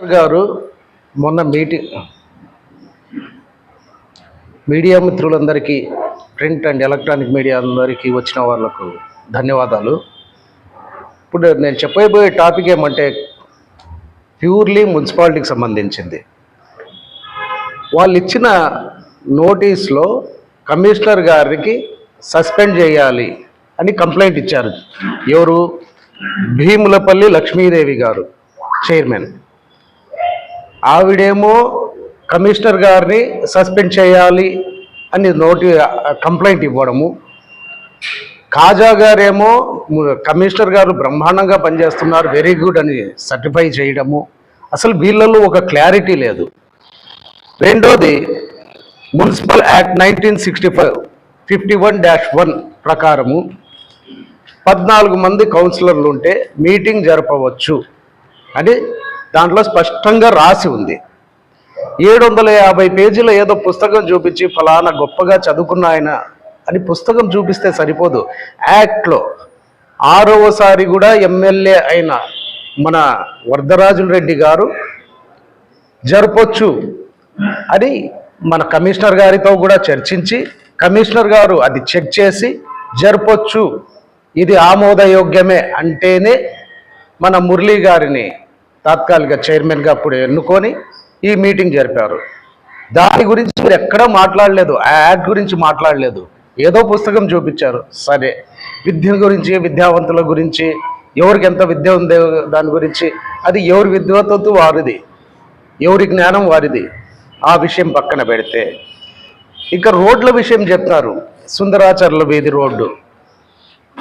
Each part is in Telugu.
గారు మొన్న మీటింగ్ మీడియా మిత్రులందరికీ ప్రింట్ అండ్ ఎలక్ట్రానిక్ మీడియా అందరికీ వచ్చిన వాళ్ళకు ధన్యవాదాలు. ఇప్పుడు నేను చెప్పబోయే టాపిక్ ఏమంటే ప్యూర్లీ మున్సిపాలిటీకి సంబంధించింది. వాళ్ళు ఇచ్చిన నోటీస్లో కమిషనర్ గారికి సస్పెండ్ చేయాలి అని కంప్లైంట్ ఇచ్చారు. ఎవరు? భీములపల్లి లక్ష్మీదేవి గారు చైర్మన్. ఆవిడేమో కమిషనర్ గారిని సస్పెండ్ చేయాలి అని నోటి కంప్లైంట్ ఇవ్వడము. కాజా గారేమో కమిషనర్ గారు బ్రహ్మాండంగా పనిచేస్తున్నారు వెరీ గుడ్ అని సర్టిఫై చేయడము. అసలు వీళ్ళలో ఒక క్లారిటీ లేదు. రెండోది municipal act nineteen sixty five fifty one dash one ప్రకారము పద్నాలుగు మంది కౌన్సిలర్లు ఉంటే మీటింగ్ జరపవచ్చు అని దాంట్లో స్పష్టంగా రాసి ఉంది. ఏడు వందల యాభై పేజీల ఏదో పుస్తకం చూపించి ఫలానా గొప్పగా చదువుకున్న ఆయన అని పుస్తకం చూపిస్తే సరిపోదు. యాక్ట్లో ఆరవసారి కూడా ఎమ్మెల్యే అయిన మన వరదరాజుల రెడ్డి గారు జరపొచ్చు అని మన కమిషనర్ గారితో కూడా చర్చించి కమిషనర్ గారు అది చెక్ చేసి జరపొచ్చు ఇది ఆమోదయోగ్యమే అంటేనే మన మురళీ గారిని తాత్కాలిక చైర్మన్గా అప్పుడు ఎన్నుకొని ఈ మీటింగ్ జరిపారు. దాని గురించి మీరు ఎక్కడా మాట్లాడలేదు. ఆ యాడ్ గురించి మాట్లాడలేదు. ఏదో పుస్తకం చూపించారు. సరే. విద్య గురించి విద్యావంతుల గురించి ఎవరికి ఎంత విద్య ఉందో దాని గురించి అది ఎవరి విద్వత్తు వారిది? ఎవరి జ్ఞానం వారిది? ఆ విషయం పక్కన పెడితే. ఇక రోడ్ల విషయం చెప్తారు. సుందరాచర్ల వీధి రోడ్డు.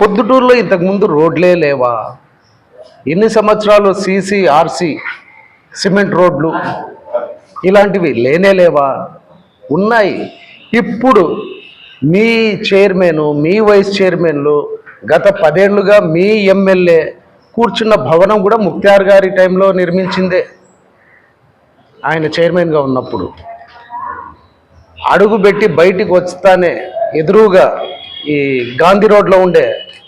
పొద్దుటూరులో ఇంతకుముందు రోడ్లే లేవా? ఎన్ని సంవత్సరాలు సీసీఆర్సీ సిమెంట్ రోడ్లు ఇలాంటివి లేనే లేవా? ఉన్నాయి. ఇప్పుడు మీ చైర్మన్ మీ వైస్ చైర్మన్లు గత పదేళ్ళుగా మీ ఎమ్మెల్యే కూర్చున్న భవనం కూడా ముక్త్యార్ గారి టైంలో నిర్మించిందే. ఆయన చైర్మన్గా ఉన్నప్పుడు. అడుగుపెట్టి బయటికి వస్తానే ఎదురుగా ఈ గాంధీ రోడ్లో ఉండే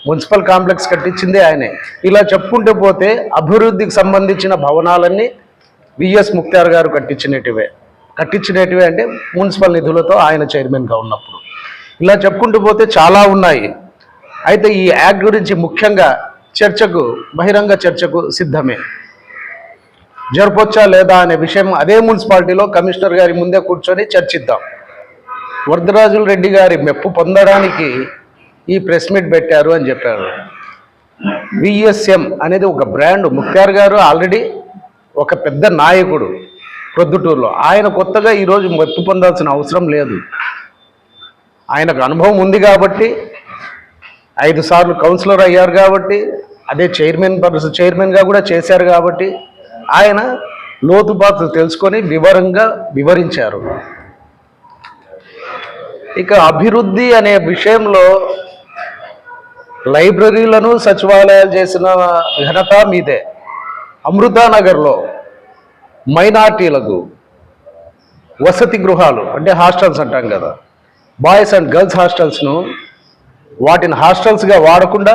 మున్సిపల్ కాంప్లెక్స్ కట్టించిందే ఆయనే. ఇలా చెప్పుకుంటూ పోతే అభివృద్ధికి సంబంధించిన భవనాలన్నీ విఎస్ ముక్తార్ గారు కట్టించినటివే. కట్టించినటివే అంటే మున్సిపల్ నిధులతో ఆయన చైర్మన్గా ఉన్నప్పుడు. ఇలా చెప్పుకుంటూ పోతే చాలా ఉన్నాయి. అయితే ఈ యాక్ట్ గురించి ముఖ్యంగా చర్చకు బహిరంగ చర్చకు సిద్ధమే. జరపొచ్చా లేదా అనే విషయం అదే మున్సిపాలిటీలో కమిషనర్ గారి ముందే కూర్చొని చర్చిద్దాం. వరదరాజుల రెడ్డి గారి మెప్పు పొందడానికి ఈ ప్రెస్ మీట్ పెట్టారు అని చెప్పారు. విఎస్ఎం అనేది ఒక బ్రాండ్. ముఖ్యార్ గారు ఆల్రెడీ ఒక పెద్ద నాయకుడు ప్రొద్దుటూరులో. ఆయన కొత్తగా ఈరోజు మెప్పు పొందాల్సిన అవసరం లేదు. ఆయనకు అనుభవం ఉంది కాబట్టి ఐదు సార్లు కౌన్సిలర్ అయ్యారు కాబట్టి అదే చైర్మన్ పర్సన్ చైర్మన్గా కూడా చేశారు కాబట్టి ఆయన లోతుపాతులు తెలుసుకొని వివరంగా వివరించారు. ఇక అభివృద్ధి అనే విషయంలో లైబ్రరీలను సచివాలయాలు చేసిన ఘనత మీదే. అమృతానగర్లో మైనార్టీలకు వసతి గృహాలు అంటే హాస్టల్స్ అంటాం కదా. బాయ్స్ అండ్ గర్ల్స్ హాస్టల్స్ను వాటిని హాస్టల్స్గా వాడకుండా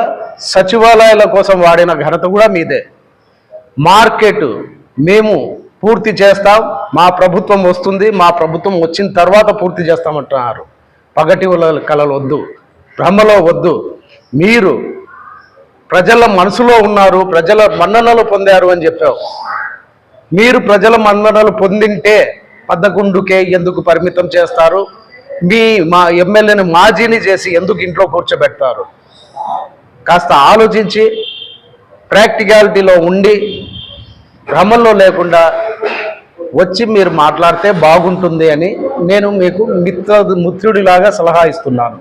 సచివాలయాల కోసం వాడిన ఘనత కూడా మీదే. మార్కెట్ మేము పూర్తి చేస్తాం మా ప్రభుత్వం వస్తుంది మా ప్రభుత్వం వచ్చిన తర్వాత పూర్తి చేస్తామంటున్నారు. పగటి కళలు కలలు వద్దు భ్రమలో వద్దు. మీరు ప్రజల మనసులో ఉన్నారు ప్రజల మన్ననలు పొందారు అని చెప్పావు. మీరు ప్రజల మన్ననలు పొందింటే పద్దకుండుకే ఎందుకు పరిమితం చేస్తారు? మీ మా ఎమ్మెల్యేని మాజీని చేసి ఎందుకు ఇంట్లో కూర్చోబెడతారు? కాస్త ఆలోచించి ప్రాక్టికాలిటీలో ఉండి భ్రమంలో లేకుండా వచ్చి మీరు మాట్లాడితే బాగుంటుంది అని నేను మీకు మిత్ర మిత్రుడిలాగా సలహా ఇస్తున్నాను.